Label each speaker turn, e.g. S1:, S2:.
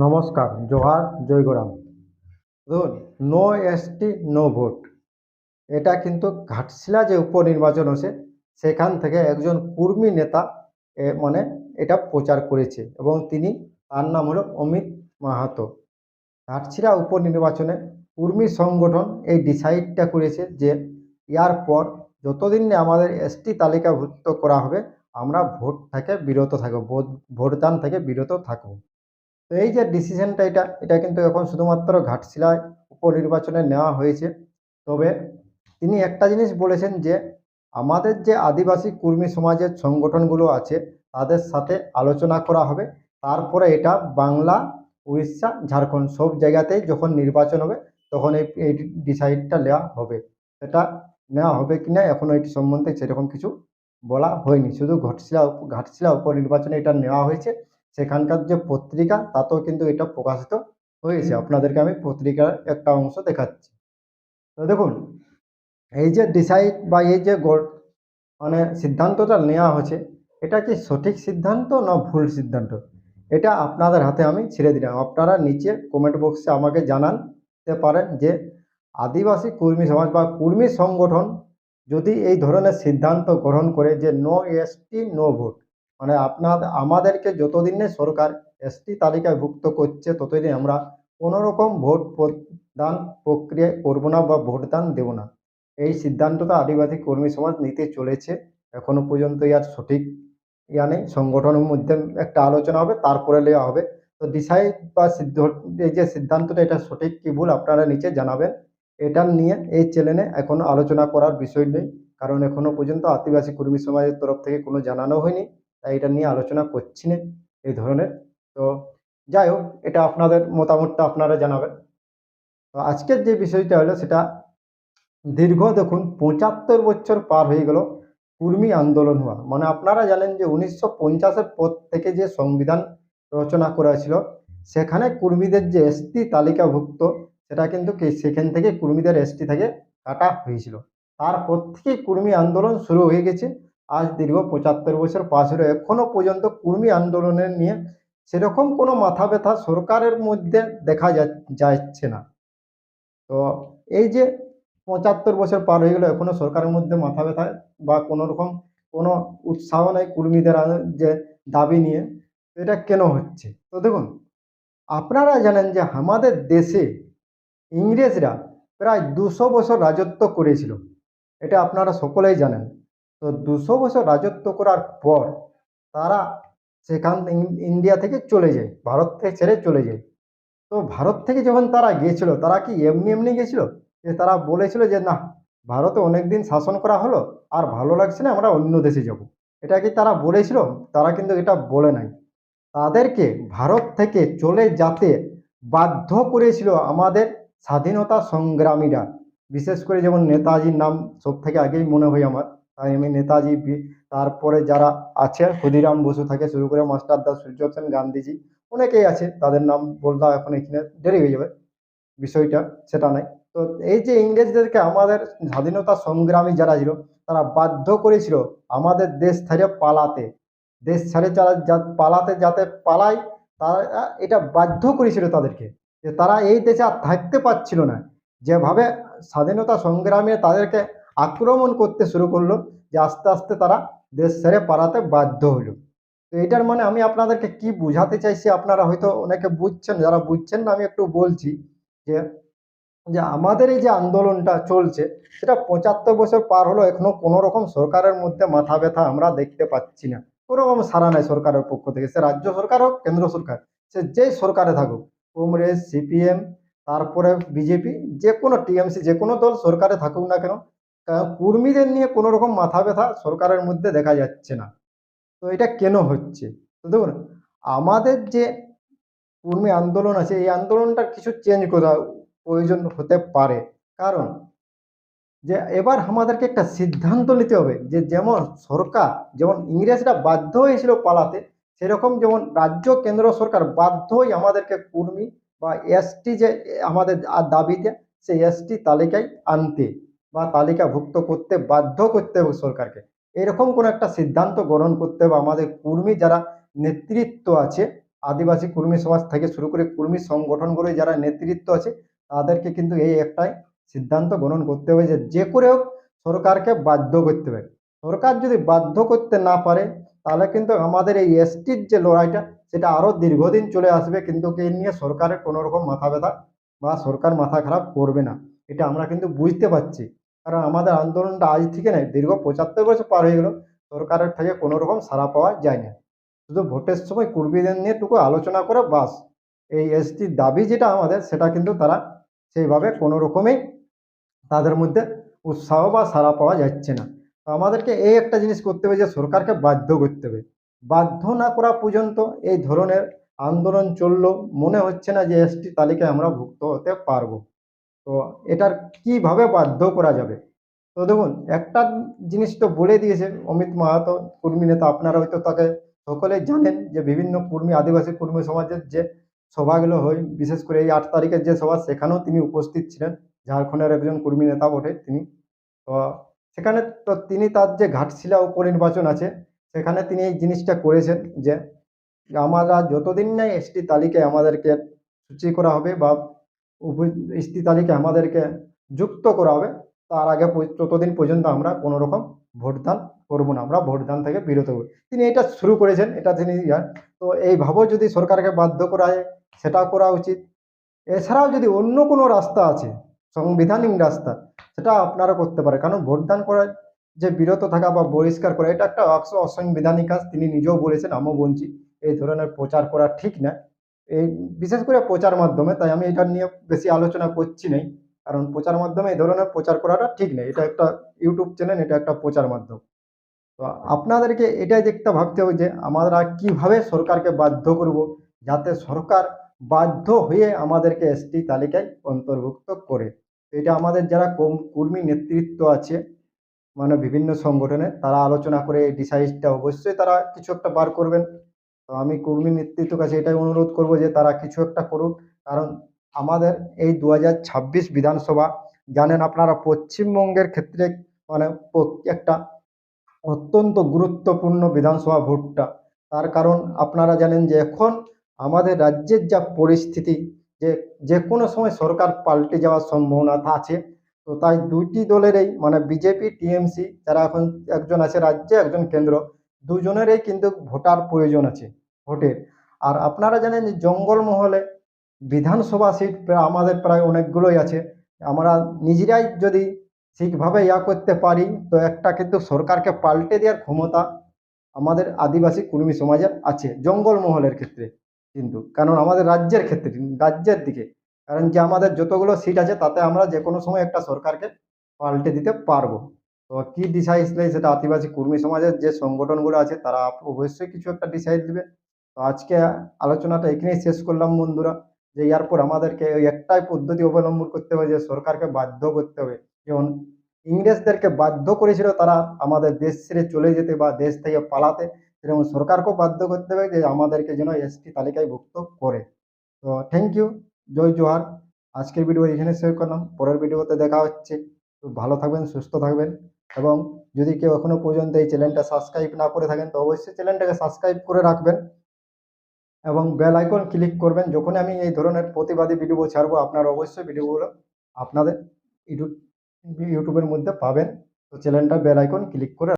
S1: নমস্কার, জোহার, জয়গরাম। ধরুন no ST no vote এটা কিন্তু ঘাটশিলা যে উপনির্বাচন হচ্ছে সেখান থেকে একজন কুর্মী নেতা মানে এটা প্রচার করেছে এবং তিনি তার নাম হলো অমিত মাহাতো। ঘাটশিলা উপনির্বাচনে কুর্মী সংগঠন এই ডিসাইডটা করেছে যে, ইয়ার পর যতদিন আমাদের এসটি তালিকাভুক্ত করা হবে, আমরা ভোট থেকে বিরত থাকব, ভোট- ভোটদান থেকে বিরত থাকব। তো এই যে ডিসিশনটা এটা এটা কিন্তু এখন শুধুমাত্র ঘাটশিলায় উপনির্বাচনে নেওয়া হয়েছে। তবে তিনি একটা জিনিস বলেছেন যে, আমাদের যে আদিবাসী কর্মী সমাজের সংগঠনগুলো আছে, তাদের সাথে আলোচনা করা হবে। তারপরে এটা বাংলা, উড়িষ্যা, ঝাড়খণ্ড সব জায়গাতেই যখন নির্বাচন হবে, তখন এই এই ডিসাইডটা নেওয়া হবে। সেটা নেওয়া হবে কি না এখনও এটি সম্বন্ধে সেরকম কিছু বলা হয়নি। শুধু ঘাটশিলা ঘাটশিলা উপনির্বাচনে এটা নেওয়া হয়েছে। সেখানকার যে পত্রিকা তাতেও কিন্তু এটা প্রকাশিত হয়েছে। আপনাদেরকে আমি পত্রিকার একটা অংশ দেখাচ্ছি। তো দেখুন এই যে ডিসাইড বা এই যে মানে সিদ্ধান্তটা নেওয়া হয়েছে এটা কি সঠিক সিদ্ধান্ত না ভুল সিদ্ধান্ত? এটা আপনাদের হাতে আমি ছেড়ে দিলাম। আপনারা নিচে কমেন্ট বক্সে আমাকে জানাতে পারেন যে আদিবাসী কর্মী সমাজ বা কর্মী সংগঠন যদি এই ধরনের সিদ্ধান্ত গ্রহণ করে যে নো এসটি নো ভোট মানে আপনার আমাদেরকে যতদিন না সরকার এসটি তালিকায় ভুক্ত করছে, ততদিন আমরা কোনো রকম ভোট দান প্রক্রিয়া করব না বা ভোটদান দেবো না। এই সিদ্ধান্তটা আদিবাসী কর্মী সমাজ নিতে চলেছে। এখনও পর্যন্ত ইয়ার সঠিক ইয়া নেই। সংগঠনের মধ্যে একটা আলোচনা হবে, তারপরে নেওয়া হবে। তো ডিসাইড বা সিদ্ধ, এই যে সিদ্ধান্তটা, এটা সঠিক কি ভুল আপনারা নিচে জানাবেন। এটা নিয়ে এই চ্যানেলে এখনও আলোচনা করার বিষয় নেই, কারণ এখনও পর্যন্ত আদিবাসী কর্মী সমাজের তরফ থেকে কোনো জানানো হয়নি। তাই এটা নিয়ে আলোচনা করছি না এই ধরনের। তো যাই হোক, এটা আপনাদের মতামতটা আপনারা জানাবেন। তো আজকের যে বিষয়টা হলো সেটা, দীর্ঘ দেখুন, পঁচাত্তর বছর পার হয়ে গেল কুর্মী আন্দোলন হওয়া। মানে আপনারা জানেন যে উনিশশো পঞ্চাশের পর থেকে যে সংবিধান রচনা করা ছিল সেখানে কুর্মীদের যে এসটি তালিকাভুক্ত, সেটা কিন্তু সেখান থেকে কুর্মীদের এসটি থেকে কাটা হয়েছিল। তারপর থেকেই কুর্মী আন্দোলন শুরু হয়ে গেছে। আজ দীর্ঘ পঁচাত্তর বছর পাশ হলো। এখনও পর্যন্ত কুর্মী আন্দোলনের নিয়ে সেরকম কোনো মাথা ব্যথা সরকারের মধ্যে দেখা যাচ্ছে না। তো এই যে পঁচাত্তর বছর পার হয়ে গেল, এখনও সরকারের মধ্যে মাথা ব্যথা বা কোনো রকম কোনো উৎসাহ নেই কর্মীদের যে দাবি নিয়ে, এটা কেন হচ্ছে? তো দেখুন, আপনারা জানেন যে আমাদের দেশে ইংরেজরা প্রায় দুশো বছর রাজত্ব করেছিল। এটা আপনারা সকলেই জানেন। তো দুশো বছর রাজত্ব করার পর তারা সেখান ইন্ডিয়া থেকে চলে যায়, ভারত থেকে ছেড়ে চলে যায়। তো ভারত থেকে যখন তারা গিয়েছিল, তারা কি এমনি এমনি গেছিল যে তারা বলেছিল যে, না, ভারতে অনেক দিন শাসন করা হলো, আর ভালো লাগছে না, আমরা অন্য দেশে যাব। এটা কি তারা বলেছিল? তারা কিন্তু এটা বলে নাই। তাদেরকে ভারত থেকে চলে যাতে বাধ্য করেছিল আমাদের স্বাধীনতা সংগ্রামীরা। বিশেষ করে যেমন নেতাজির নাম সব থেকে আগেই মনে হয় আমার। আমি নেতাজি তারপরে যারা আছে ক্ষুদিরাম বসু থেকে, শুরু করে মাস্টার দাস সূর্য সেন, গান্ধীজি, অনেকেই আছে, তাদের নাম বলতে এখন এখানে দেরি হয়ে যাবে, বিষয়টা সেটা নাই। তো এই যে ইংরেজদেরকে আমাদের স্বাধীনতা সংগ্রামী যারা ছিল, তারা বাধ্য করেছিল আমাদের দেশ ছেড়ে পালাতে। দেশ ছেড়ে যারা পালাতে যাতে পালায়, তারা, এটা বাধ্য করেছিল তাদেরকে, যে তারা এই দেশে আর থাকতে পারছিল না। যেভাবে স্বাধীনতা সংগ্রামে তাদেরকে আক্রমণ করতে শুরু করল যে আস্তে আস্তে তারা দেশ ছেড়ে পালাতে বাধ্য হলো। তো এটার মানে আমি আপনাদেরকে কি বোঝাতে চাইছি আপনারা হয়তো অনেকে বুঝছেন, যারা বুঝছেন না আমি একটু বলছি যে যে আমাদের এই যে আন্দোলনটা চলছে, সেটা পঁচাত্তর বছর পার হলো, এখনও কোনো রকম সরকারের মধ্যে মাথা ব্যথা আমরা দেখতে পাচ্ছি না। কোনো রকম সারা নাই সরকারের পক্ষ থেকে, সে রাজ্য সরকার হোক, কেন্দ্র সরকার, সে যেই সরকারে থাকুক, কংগ্রেস, সিপিএম, তারপরে বিজেপি, যে কোনো টিএমসি, যে কোনো দল সরকারে থাকুক না কেন কর্মীদের নিয়ে কোনো রকম মাথা ব্যথা সরকারের মধ্যে দেখা যাচ্ছে না। তো এটা কেন হচ্ছে? তো দেখুন, আমাদের যে কর্মী আন্দোলন আছে, এই আন্দোলনটার কিছু চেঞ্জ করা প্রয়োজন হতে পারে। কারণ, যে এবার আমাদেরকে একটা সিদ্ধান্ত নিতে হবে যে যেমন সরকার, যেমন ইংরেজরা বাধ্য হয়েছিল পালাতে, সেরকম যেমন রাজ্য, কেন্দ্র সরকার বাধ্য হয়ে আমাদেরকে কর্মী বা এসটি যে আমাদের দাবিতে, সেই এসটি তালিকায় আনতে। বা তালিকাভুক্ত করতে বাধ্য করতে হবে সরকারকে। এরকম কোনো একটা সিদ্ধান্ত গ্রহণ করতে হবে। আমাদের কর্মী যারা নেতৃত্ব আছে, আদিবাসী কর্মী সমাজ থেকে শুরু করে কর্মী সংগঠনগুলো যারা নেতৃত্ব আছে, তাদেরকে কিন্তু এই একটাই সিদ্ধান্ত গ্রহণ করতে হবে যে যে করে হোক সরকারকে বাধ্য করতে হবে। সরকার যদি বাধ্য করতে না পারে, তাহলে কিন্তু আমাদের এই এসটির যে লড়াইটা, সেটা আরও দীর্ঘদিন চলে আসবে। কিন্তু এই নিয়ে সরকারের কোনো রকম মাথা ব্যথা বা সরকার মাথা খারাপ করবে না, এটা আমরা কিন্তু বুঝতে পারছি। কারণ আমাদের আন্দোলনটা আজ থেকে নয়, দীর্ঘ পঁচাত্তর বছর পার হয়ে গেল। সরকারের থেকে কোনো রকম সাড়া পাওয়া যায় না শুধু ভোটের সময় কুর্মীদের নিয়ে টুকু আলোচনা করে বাস। এই এসটির দাবি যেটা আমাদের, সেটা কিন্তু তারা সেইভাবে কোনো রকমেই তাদের মধ্যে উৎসাহ বা সাড়া পাওয়া যাচ্ছে না। তো আমাদেরকে এই একটা জিনিস করতে হবে যে, সরকারকে বাধ্য করতে হবে। বাধ্য না করা পর্যন্ত এই ধরনের আন্দোলন চলল মনে হচ্ছে না যে, এসটি তালিকায় আমরা ভুক্ত হতে পারব। তো এটার কীভাবে বাধ্য করা যাবে? তো দেখুন, একটা জিনিস তো বলে দিয়েছে অমিত মাহাতো, কর্মী নেতা। আপনারা হয়তো তাকে সকলেই জানেন যে বিভিন্ন কর্মী, আদিবাসী কর্মী সমাজের যে সভাগুলো হয়, বিশেষ করে এই আট তারিখের যে সভা, সেখানেও তিনি উপস্থিত ছিলেন। ঝাড়খণ্ডের একজন কর্মী নেতা বটে তিনি। তো সেখানে তো তিনি তার যে ঘাটশিলা উপনির্বাচন আছে, সেখানে তিনি এই জিনিসটা করেছেন যে, আমরা যতদিন না এসটি তালিকায় আমাদেরকে সূচি করা হবে বা এসটি তালিকায় আমাদেরকে যুক্ত করা হবে। তার আগে ততদিন পর্যন্ত আমরা কোনো রকম ভোটদান করব না। আমরা ভোটদান থেকে বিরত হব। তিনি এটা শুরু করেছেন, এটা তিনি তো এইভাবেও যদি সরকারকে বাধ্য করা হয় সেটাও করা উচিত। এছাড়াও যদি অন্য কোনো রাস্তা আছে, সংবিধানিক রাস্তা, সেটা আপনারা করতে পারে কারণ ভোটদান করার যে বিরত থাকা বা বহিষ্কার করা, এটা একটা অস- অসাংবিধানিক কাজ। তিনি নিজেও বলেছেন, আমিও বলছি, এই ধরনের প্রচার করা ঠিক না। এই বিশেষ করে প্রচার মাধ্যমে, তাই আমি এটা নিয়ে বেশি আলোচনা করছি নাই। কারণ প্রচার মাধ্যমে এই ধরনের প্রচার করাটা ঠিক নেই। এটা একটা ইউটিউব চ্যানেল এটা একটা প্রচার মাধ্যম। তো আপনাদেরকে এটাই দেখতে ভাবতে হবে যে, আমরা কীভাবে সরকারকে বাধ্য করব যাতে সরকার বাধ্য হয়ে আমাদেরকে এসটি তালিকায় অন্তর্ভুক্ত করে। এটা আমাদের যারা কর্মী নেতৃত্ব আছে মানে বিভিন্ন সংগঠনে, তারা আলোচনা করে ডিসাইডটা অবশ্যই তারা কিছু একটা বার করবেন। তো আমি কর্মী নেতৃত্বের কাছে এটাই অনুরোধ করব যে তারা কিছু একটা করুক। কারণ আমাদের এই দু বিধানসভা, জানেন আপনারা পশ্চিমবঙ্গের ক্ষেত্রে মানে একটা অত্যন্ত গুরুত্বপূর্ণ বিধানসভা ভোটটা। তার কারণ আপনারা জানেন যে এখন আমাদের রাজ্যের যা পরিস্থিতি, যে যে কোনো সময় সরকার পাল্টে যাওয়ার সম্ভাবনা আছে। তো তাই দুইটি দলেরই মানে বিজেপি, টিএমসি, যারা এখন একজন আছে রাজ্যে, একজন কেন্দ্র, দুজনেরই কিন্তু ভোটার প্রয়োজন আছে। ভোটের আর আপনারা জানেন যে জঙ্গলমহলে বিধানসভা সিট আমাদের প্রায় অনেকগুলোই আছে। আমরা নিজেরাই যদি ঠিকভাবে ইয়া করতে পারি, তো একটা কিন্তু সরকারকে পাল্টে দেওয়ার ক্ষমতা আমাদের আদিবাসী কর্মী সমাজের আছে, জঙ্গলমহলের ক্ষেত্রে কিন্তু। কারণ আমাদের রাজ্যের ক্ষেত্রে, রাজ্যের দিকে। কারণ যে আমাদের যতগুলো সিট আছে, তাতে আমরা যে কোনো সময় একটা সরকারকে পাল্টে দিতে পারব। তো কি ডিসাইড নেই সেটা আদিবাসী কর্মী সমাজের যে সংগঠনগুলো আছে, তারা অবশ্যই কিছু একটা ডিসাইড দিবে। তো আজকে আলোচনাটা এখানেই শেষ করলাম বন্ধুরা, যে এরপর আমাদেরকে ওই একটাই পদ্ধতি অবলম্বন করতে হবে যে সরকারকে বাধ্য করতে হবে। যেমন ইংরেজদেরকে বাধ্য করেছিল তারা আমাদের দেশ ছেড়ে চলে যেতে বা দেশ থেকে পালাতে, সেরকম সরকারকেও বাধ্য করতে হবে যে আমাদেরকে যেন এসটি তালিকায় ভুক্ত করে। তো থ্যাংক ইউ জয় জোহার। আজকের ভিডিও এখানে শেয়ার করলাম, পরের ভিডিওতে দেখা হচ্ছে। তো ভালো থাকবেন, সুস্থ থাকবেন এবং যদি কেউ এখনও পর্যন্ত এই চ্যানেলটা সাবস্ক্রাইব না করে থাকেন, তো অবশ্যই চ্যানেলটাকে সাবস্ক্রাইব করে রাখবেন। এবং বেল আইকন ক্লিক করবেন। যখন আমি এই ধরনের প্রতিবাদী ভিডিও ছাড়বো, আপনারা অবশ্যই ভিডিওগুলো আপনাদের ইউটিউব ইউটিউবের মধ্যে পাবেন। তো চ্যানেলটা বেল আইকন ক্লিক করে